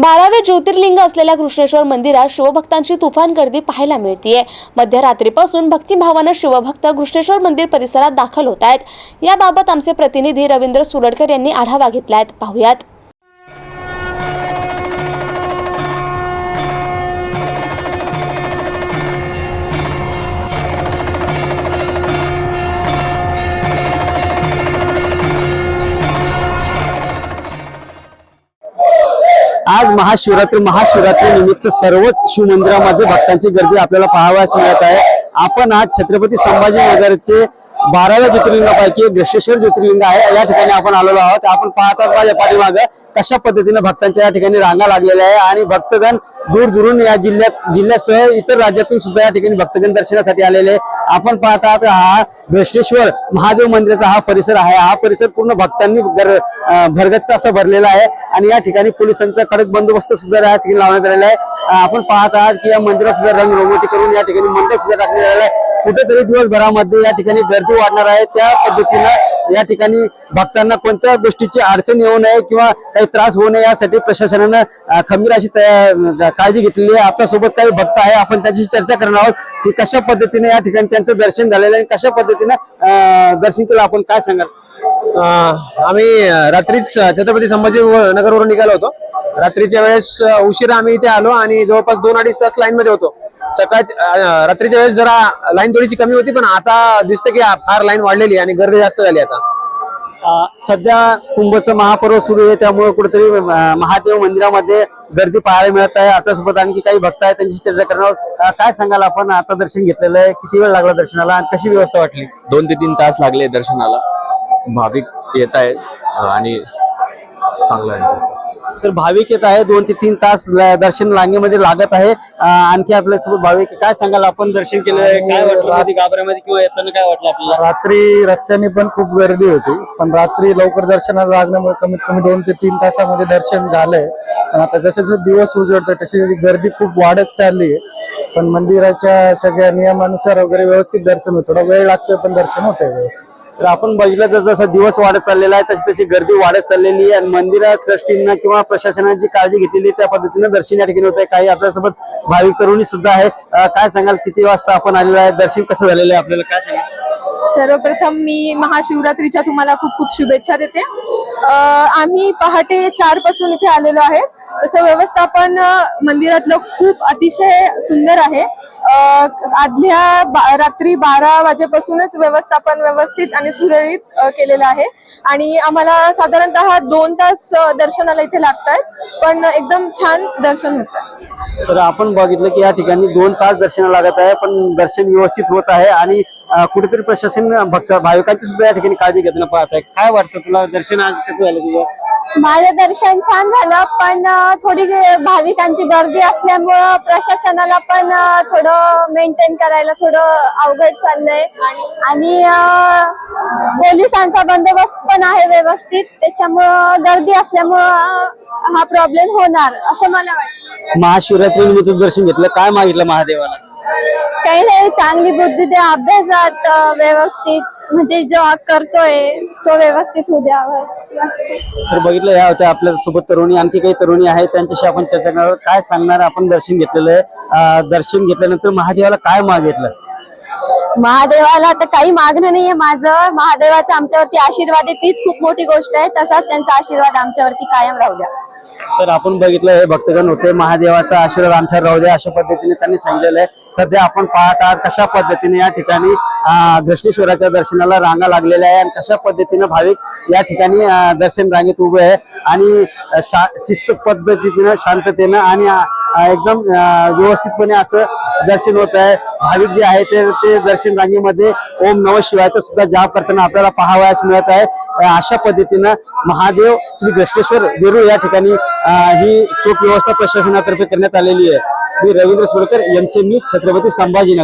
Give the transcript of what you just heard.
बारावे ज्योतिर्लिंग असलेल्या कृष्णेश्वर मंदिरात शिवभक्तांची तुफान गर्दी पाहायला मिळतीये. मध्यरात्रीपासून भक्तिभावानं शिवभक्त कृष्णेश्वर मंदिर परिसरात दाखल होत आहेत याबाबत आमचे प्रतिनिधी रवींद्र सुरडकर यांनी आढावा घेतलाय पाहुयात. आज महाशिवरात्री महाशिवरात्री निमित्त सर्वच शिवमंदिरामध्ये भक्तांची गर्दी आपल्याला पाहावयास मिळत आहे. आपण आज छत्रपती संभाजीनगरचे बाराव्या ज्योतिर्लिंगापैकी एक ग्रशेश्वर ज्योतिर्लिंग आहे. या ठिकाणी आपण आलेलो आहोत. आपण पाहतात माझ्या पाठीमागं कशा पद्धतीने भक्तांच्या या ठिकाणी रांगा लागलेल्या आहे आणि भक्तगण दूर दुरून या जिल्ह्यात जिल्ह्यासह इतर राज्यातून सुद्धा या ठिकाणी भक्तगण दर्शनासाठी आलेले आहे. आपण पाहतात हा भ्रष्टेश्वर महादेव मंदिराचा हा परिसर आहे. हा परिसर पूर्ण भक्तांनी गर- भरगच्च असा भरलेला आहे आणि या ठिकाणी पोलिसांचा कडक बंदोबस्त सुद्धा या ठिकाणी लावण्यात आलेला आहे. आपण पाहत आहात की या मंदिरात सुद्धा रंग करून या ठिकाणी मंडप सुद्धा टाकण्यात आलेला आहे. कुठेतरी दिवसभरामध्ये या ठिकाणी गर्दी वाढणार आहे. त्या पद्धतीनं या ठिकाणी भक्तांना कोणत्या गोष्टीची अडचण येऊ नये किंवा काही त्रास होऊ नये यासाठी प्रशासनानं खंबीर अशी तया- काळजी घेतलेली आहे. आपल्यासोबत काही भक्त आहे. आपण त्याची चर्चा करणार आहोत की कशा पद्धतीने या ठिकाणी त्यांचं दर्शन झालेलं आहे आणि कशा पद्धतीनं दर्शन केलं आपण काय सांगाल? आम्ही रात्रीच छत्रपती संभाजी नगरवरून निघालो होतो. रात्रीच्या वेळेस उशिरा आम्ही इथे आलो आणि जवळपास दोन अडीच तास लाईन मध्ये होतो. सकाळ रात्रीच्या वेळेस जरा लाईन थोडीशी कमी होती पण आता दिसतं की फार लाईन वाढलेली आहे आणि गर्दी जास्त झाली आता. सध्या कुंभचं महापर्व सुरू आहे त्यामुळे कुठेतरी महादेव मंदिरामध्ये गर्दी पाहायला मिळत आहे. आपल्यासोबत आणखी काही भक्त आहेत त्यांची चर्चा करणार काय सांगाल आपण? आता दर्शन घेतलेलं आहे. किती वेळ लागला दर्शनाला आणि कशी व्यवस्था वाटली? दोन ते तीन तास लागले दर्शनाला. भाविक येत आहेत आणि चांगलं आहे. तर भाविक येत आहे. दोन ते तीन तास दर्शन रांगेमध्ये लागत आहे. आणखी आपल्यासोबत भाविक. काय सांगाल? आपण दर्शन केलं काय वाटलं? गाभऱ्यामध्ये किंवा येताना काय वाटलं आपल्याला? रात्री रस्त्याने पण खूप गर्दी होती. पण रात्री लवकर दर्शनाला लागल्यामुळे कमीत कमी दोन ते तीन तासामध्ये दर्शन झालंय. पण आता जसे जसे दिवस उजळतोय तशी गर्दी खूप वाढत चालली आहे पण मंदिराच्या सगळ्या नियमानुसार वगैरे व्यवस्थित दर्शन होतं. थोडा वेळ लागतोय पण दर्शन होतंय व्यवस्थित. तर आपण बघितलं जसं जसं दिवस वाढत चाललेला आहे तशी तशी गर्दी वाढत चाललेली आहे. आणि मंदिरात ट्रस्टींना किंवा प्रशासनाने जी काळजी घेतलेली त्या पद्धतीनं दर्शन या ठिकाणी होत आहे काही आपल्यासोबत भाविक तरुणी सुद्धा आहे काय सांगाल? किती वाजता आपण आलेलो आहे? दर्शन कसं झालेलं आहे आपल्याला? काय सांगाल? सर्वप्रथम मी महाशिवरात्रीच्या तुम्हाला खूप खूप शुभेच्छा देते. आम्ही पहाटे चारपासून इथे आलेलो आहे. तसं व्यवस्थापन मंदिरातलं खूप अतिशय सुंदर आहे. आदल्या रात्री बारा वाजेपासूनच व्यवस्थापन व्यवस्थित आणि सुरळीत केलेलं आहे. आणि आम्हाला साधारणतः दोन तास दर्शनाला इथे लागतात पण एकदम छान दर्शन होतं तर आपण बघितलं की या ठिकाणी दोन तास दर्शन लागत आहे पण दर्शन व्यवस्थित होत आहे आणि कुठेतरी प्रशासन भक्त भाविकांची सुद्धा या ठिकाणी काळजी घेताना पाहत आहे. काय वाटतं तुला? दर्शन आज कसं झालं तुझं? माझं दर्शन छान झालं पण थोडी भाविकांची गर्दी असल्यामुळं प्रशासनाला पण थोडं मेंटेन करायला थोडं अवघड चाललंय. आणि पोलिसांचा बंदोबस्त पण आहे व्यवस्थित. त्याच्यामुळं गर्दी असल्यामुळं हा प्रॉब्लेम होणार असं मला वाटतं. महाशिवरात्री निमित्त दर्शन घेतलं. काय मागितलं महादेवाला? काही नाही चांगली बुद्धी द्या अभ्यासात व्यवस्थित म्हणजे जो करतोय तो व्यवस्थित होऊ द्यावा तर बघितलं या होत्या आपल्यासोबत तरुणी आणखी काही तरुणी आहेत त्यांच्याशी आपण चर्चा करणार आहोत. काय सांगणार आपण दर्शन घेतलेलं आहे. अं, दर्शन घेतल्यानंतर महादेवाला काय मागितलं? महादेवाला तर काही मागणं नाहीये माझं. महादेवाचा आमच्यावरती आशीर्वाद आहे तीच खूप मोठी गोष्ट आहे. तसाच त्यांचा आशीर्वाद आमच्यावरती कायम राहू द्या. तर आपण बघितलं हे भक्तगण होते. महादेवाचा आशीर्वाद आमच्या राहू द्या अशा पद्धतीने त्यांनी सांगितलेलं आहे. सध्या आपण पाहत आहात कशा पद्धतीने या ठिकाणी घृष्णेश्वराच्या दर्शनाला रांगा लागलेल्या आहे आणि कशा पद्धतीने भाविक या ठिकाणी दर्शन रांगेत उभे आहे. आणि शा- शिस्त पद्धतीनं शांततेनं आणि एकदम व्यवस्थितपणे असं दर्शन होत आहे. भाविक जे आहे ते ते दर्शन रांगेमध्ये ओम नम शिवायचा सुद्धा जाप करताना आपल्याला पाहावयास मिळत आहे. अशा पद्धतीनं महादेव श्री घृष्णेश्वर वेरूळ या ठिकाणी ही चोख व्यवस्था प्रशासनातर्फे करण्यात आलेली आहे. मी रवींद्र सुरकर एमसी न्यूज छत्रपती संभाजीनगर.